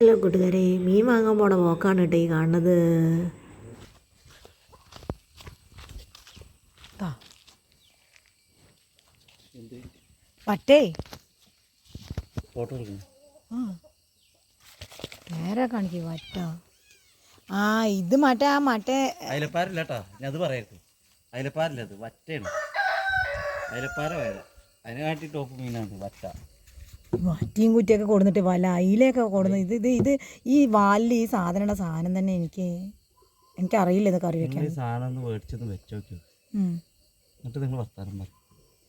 Hello കൂട്ടുകാരെ മീൻ വാങ്ങാൻ പോണ പോക്കാണ് കേട്ടോ ഈ കാണുന്നത്. പറ്റേ? നേരെ കാണിക്കും വറ്റ. ആ ഇത് മറ്റേ ആ മറ്റേ അയലപ്പാരില്ല കേട്ടാ ഞാൻ അത് പറയരുത്. അയലപ്പാരില്ല അത് വറ്റയാണ്. അയിലപ്പാര വേറെ അതിനെ കാട്ടി ടോപ്പ് മീനാണ് വറ്റ. വറ്റിയും കുറ്റിയൊക്കെ കൊടുന്നിട്ട് വല അയിലൊക്കെ കൊടുന്ന് ഇത് ഇത് ഇത് ഈ വാലിൽ ഈ സാധനം സാധനം തന്നെ എനിക്ക് അറിയില്ല ഇത് കറി വെക്കാൻ. സാധനം ഒന്ന് മേടിച്ചൊന്ന് വെച്ച് നോക്കിയോ? എന്നിട്ട് നിങ്ങൾ വർത്താനം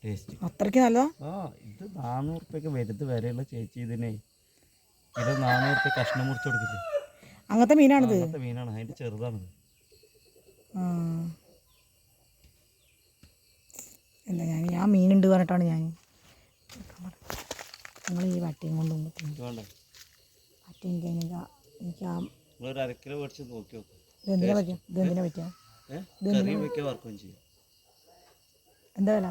ടേസ്റ്റ് അത്രയ്ക്ക് നല്ലതാ? ആ ഇത് നാനൂറ് റുപ്യൊക്കെ വരുത് വരെയുള്ള ചേച്ചി ഇതിനെ. ഇത് നാനൂറ് റുപ്യ കഷ്ണം മുറിച്ച് കൊടുക്കില്ലേ? അങ്ങനത്തെ മീനാണിത്? അങ്ങനത്തെ മീനാണ് അതിന്റെ ആ. എന്താ ഞാൻ ഞാൻ മീനുണ്ട് പറഞ്ഞിട്ടാണ് ഞാൻ. നിങ്ങൾ ഈ വട്ടയും കൊണ്ടും എനിക്ക് എനിക്ക് ആ- ഇതെന്തിനാ ഇതെന്തിനാ എന്താ വില?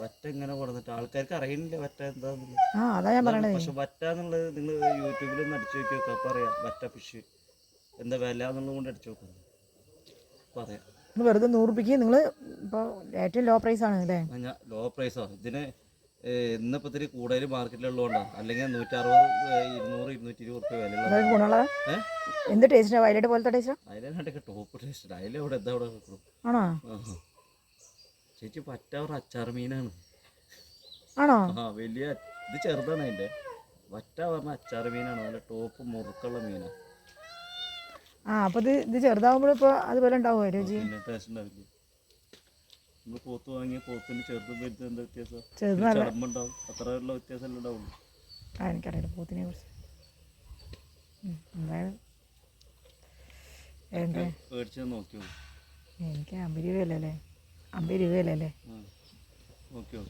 വറ്റ ഇങ്ങനെ കൊടുത്തിട്ട് ആൾക്കാർക്ക് അറിയണില്ല വറ്റ ആ അതാ ഞാൻ പറയണത്. പക്ഷെ വറ്റ എന്നുള്ളത് നിങ്ങൾ യൂട്യൂബിൽ ഒന്ന് അടിച്ചു നോക്കി നോക്കുക അപ്പം വറ്റ ഫിഷ് എന്താ വില എന്നുള്ളത് കൊണ്ട് അടിച്ചു നോക്കാം. പറയാം വെറുതെ നൂറുപ്പിക്ക് നിങ്ങൾ ഇപ്പോൾ ഏറ്റവും ലോ പ്രൈസ് ആണ് അല്ലേ? ലോ പ്രൈസോ ഇതിന് ഇന്നിപ്പോൾ ഇത്തിരി കൂടുതൽ മാർക്കറ്റിലുള്ളതുകൊണ്ടാണ് അല്ലെങ്കിൽ നൂറ്ററുപത് ഇരുന്നൂറ് ഇരുന്നൂറ്റി ഇരുപത് റുപ്യ വില എന്ത് ടേസ്റ്റാ വയലറ്റ് പോലത്തെ ടേസ്റ്റാ അതിലാണ്ടൊക്കെ ടോപ്പ് ടേസ്റ്റ് അതിലെവിടെ എന്താ അവിടെ കിട്ടും? ആണോ. ചേച്ചി പറ്റാവർ അച്ചാർ മീനാണ്. ആണോ? ആ വലിയ ഇത് ചെറുതാണ് അതിന്റെ. വറ്റ പറഞ്ഞ അച്ചാർ മീനാണ്. നല്ല ടോപ്പ് മുറുക്കുള്ള മീനാണ് ആ അപ്പൊ ഇത് ഇത് ചെറുതാവുമ്പോൾ ഇപ്പോൾ അതുപോലെ ഉണ്ടാവുമോ രുചി? ടേസ്റ്റ് ഉണ്ടാവില്ല. നമ്മൾ പോത്ത് വാങ്ങിയ പോത്തിന് ചെറുതും വലുതും എന്താ വ്യത്യാസം? ചടമ്പുണ്ടാവും അത്രയുള്ള വ്യത്യാസം ഉണ്ടാവുള്ളൂ. ആ എനിക്കറിയില്ല പോത്തിനെ കുറിച്ച്. മേടിച്ചത് നോക്കിയോ? എനിക്ക് അമ്പത് രൂപയല്ലേ അല്ലേ? അമ്പത് രൂപയല്ലേ നോക്കിയോ?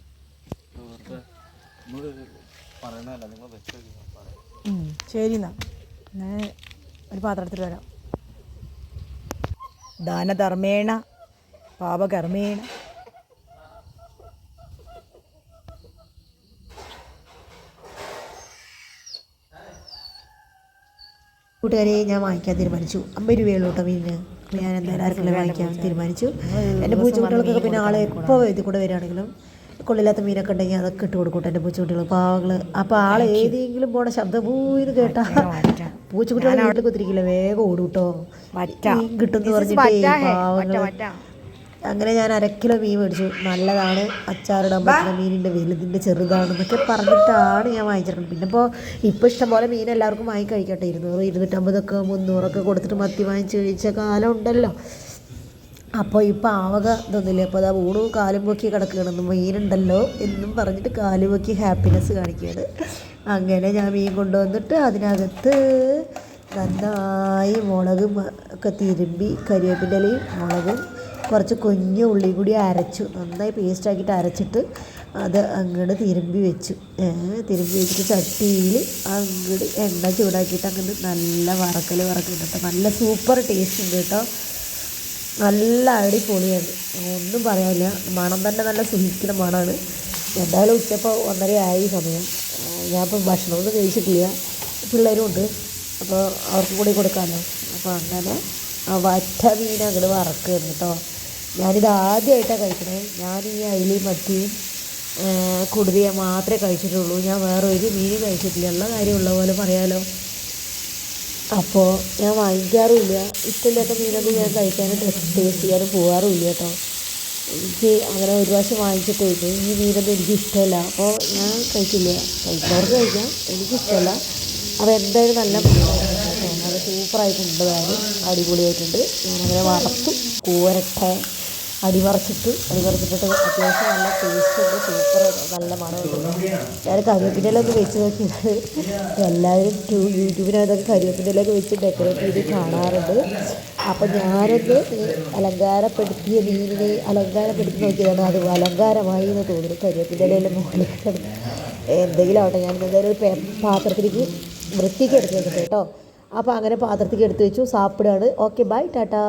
ശരി എന്നാ. ഞാൻ ഒരു വരാം. ദാനധർമ്മേണ പാപകർമ്മേണ. കൂട്ടുകാരെ ഞാൻ വാങ്ങിക്കാൻ തീരുമാനിച്ചു. അമ്പത് രൂപയുള്ളൂ കേട്ടോ മീനിന് അപ്പോൾ ഞാൻ എന്തായാലും ആർക്കെല്ലാം കിലോ വാങ്ങിക്കാൻ തീരുമാനിച്ചു. എന്റെ പൂച്ചക്കുട്ടികൾക്കൊക്കെ പിന്നെ ആളെ എപ്പോൾ ഇതിൽ കൂടെ വരികയാണെങ്കിലും കൊള്ളില്ലാത്ത മീനൊക്കെ ഉണ്ടെങ്കിൽ അതൊക്കെ ഇട്ട് കൊടുക്കട്ടെ എന്റെ പൂച്ചക്കുട്ടികൾ പാവങ്ങൾ അപ്പോൾ ആൾ ഏതെങ്കിലും പോണ ശബ്ദം പോയിന്ന് കേട്ടാ. പൂച്ചക്കുട്ടികൾ വീട്ടിൽ കുത്തിരിക്കില്ല വേഗം ഓടും കേട്ടോ കിട്ടുമെന്ന് പറഞ്ഞിട്ട് പാവങ്ങൾ അങ്ങനെ ഞാൻ അരക്കിലോ കിലോ മീൻ മേടിച്ചു. നല്ലതാണ്. അച്ചാറിടാൻ പറ്റുന്ന മീനിന്റെ വലുതിന്റെ ചെറുതാണെന്നൊക്കെ പറഞ്ഞിട്ടാണ് ഞാൻ വാങ്ങിച്ചിരുന്നത് പിന്നെ ഇപ്പോൾ ഇപ്പോൾ ഇഷ്ടംപോലെ മീൻ എല്ലാവർക്കും വാങ്ങി കഴിക്കട്ടെ. ഇരുന്നൂറ് ഇരുന്നൂറ്റമ്പതൊക്കെ മുന്നൂറൊക്കെ കൊടുത്തിട്ട് മത്തി വാങ്ങിച്ച് കഴിച്ച കാലം ഉണ്ടല്ലോ. അപ്പോൾ ഇപ്പോൾ ആവക ഇതൊന്നുമില്ല. അപ്പോൾ അതാ ഊണും കാലും പൊക്കി കിടക്കുകയാണെന്ന് മീനുണ്ടല്ലോ എന്നും പറഞ്ഞിട്ട് കാലും പൊക്കി ഹാപ്പിനെസ് കാണിക്കുകയാണ്. അങ്ങനെ ഞാൻ മീൻ കൊണ്ടുവന്നിട്ട് അതിനകത്ത് നന്നായി മുളകും ഒക്കെ തിരുമ്പി കരിവേപ്പിന്റെ ഇലയും മുളകും കുറച്ച് കുഞ്ഞു ഉള്ളി കൂടി അരച്ചു. നന്നായി പേസ്റ്റ് ആക്കിയിട്ട് അരച്ചിട്ട് അത് അങ്ങോട്ട് തിരുമ്പി വെച്ചു. തിരുമ്പി വെച്ചിട്ട് ചട്ടിയിൽ അങ്ങോട്ട് എണ്ണ ചൂടാക്കിയിട്ട് അങ്ങോട്ട് നല്ല വറക്കൽ വറക്കുന്നുണ്ട് നല്ല സൂപ്പർ ടേസ്റ്റ് ഉണ്ട് കേട്ടോ. നല്ല അടിപൊളിയാണ്. ഒന്നും പറയാനില്ല. മണം തന്നെ നല്ല സുഹിക്കുന്ന മണമാണ് എന്തായാലും ഉച്ചപ്പോൾ ഒന്നര ആയി സമയം. ഞാനിപ്പോൾ ഭക്ഷണമൊന്നും കഴിച്ചിട്ടില്ല. പിള്ളേരും ഉണ്ട്. അപ്പോൾ അവർക്കും കൂടി കൊടുക്കാമല്ലോ അപ്പോൾ അങ്ങനെ വറ്റ മീൻ അങ്ങോട്ട് വറക്കുകയാണ് കേട്ടോ. ഞാനിത് ആദ്യമായിട്ടാണ് കഴിക്കണേ. ഞാൻ ഈ അയിലയും മത്തിയും കുടുതിയെ മാത്രമേ കഴിച്ചിട്ടുള്ളൂ. ഞാൻ വേറെ ഒരു മീൻ കഴിച്ചിട്ടില്ല. ഉള്ള കാര്യമുള്ള പോലെ പറയാലോ. അപ്പോൾ ഞാൻ വാങ്ങിക്കാറുമില്ല. ഇഷ്ടമില്ലാത്ത മീനൊന്നും ഞാൻ കഴിക്കാനും ടേസ്റ്റ് ചെയ്യാനും പോകാറുമില്ല കേട്ടോ. എനിക്ക് അങ്ങനെ ഒരു പ്രാവശ്യം വാങ്ങിച്ചിട്ടേ ഈ മീനൊന്നും എനിക്ക് ഇഷ്ടമല്ല. അപ്പോൾ ഞാൻ കഴിക്കില്ല. കഴിക്കുന്നവർക്ക് കഴിക്കാം. എനിക്കിഷ്ടമല്ല അപ്പോൾ എന്തായാലും നല്ല മീനാണ്. അത് സൂപ്പറായിട്ടുണ്ട് താനും അടിപൊളിയായിട്ടുണ്ട്. ഞാനങ്ങനെ വറുത്തും കൂരട്ടെ അടിമറച്ചിട്ട് അടിമറച്ചിട്ടിട്ട് അത്യാവശ്യം നല്ല ടേസ്റ്റ് ഉണ്ട് സൂപ്പർ നല്ല മണമുണ്ട്. ഞാൻ കരിവേപ്പിന്റെലൊക്കെ വെച്ച് നോക്കിയത് എല്ലാവരും യൂട്യൂബിനകത്തൊക്കെ കരിവേപ്പിന്റെലൊക്കെ വെച്ച് ഡെക്കറേറ്റ് ചെയ്ത് കാണാറുണ്ട്. അപ്പം ഞാനൊന്ന് അലങ്കാരപ്പെടുത്തിയ മീനിനെ അലങ്കാരപ്പെടുത്തി നോക്കിയതാണ്. അത് അലങ്കാരമായി എന്ന് തോന്നുന്നു. കരിവേപ്പിന്റെലയിലെ മുകളിൽ എന്തെങ്കിലും ആവട്ടെ. ഞാൻ എന്തായാലും ഒരു പാത്രത്തിലേക്ക് വൃത്തിക്ക് എടുത്ത് വെക്കട്ടെ കേട്ടോ. അപ്പോൾ അങ്ങനെ പാത്രത്തിലേക്ക് എടുത്ത് വെച്ചു. സാപ്പിടുകയാണ്. Okay bye tata.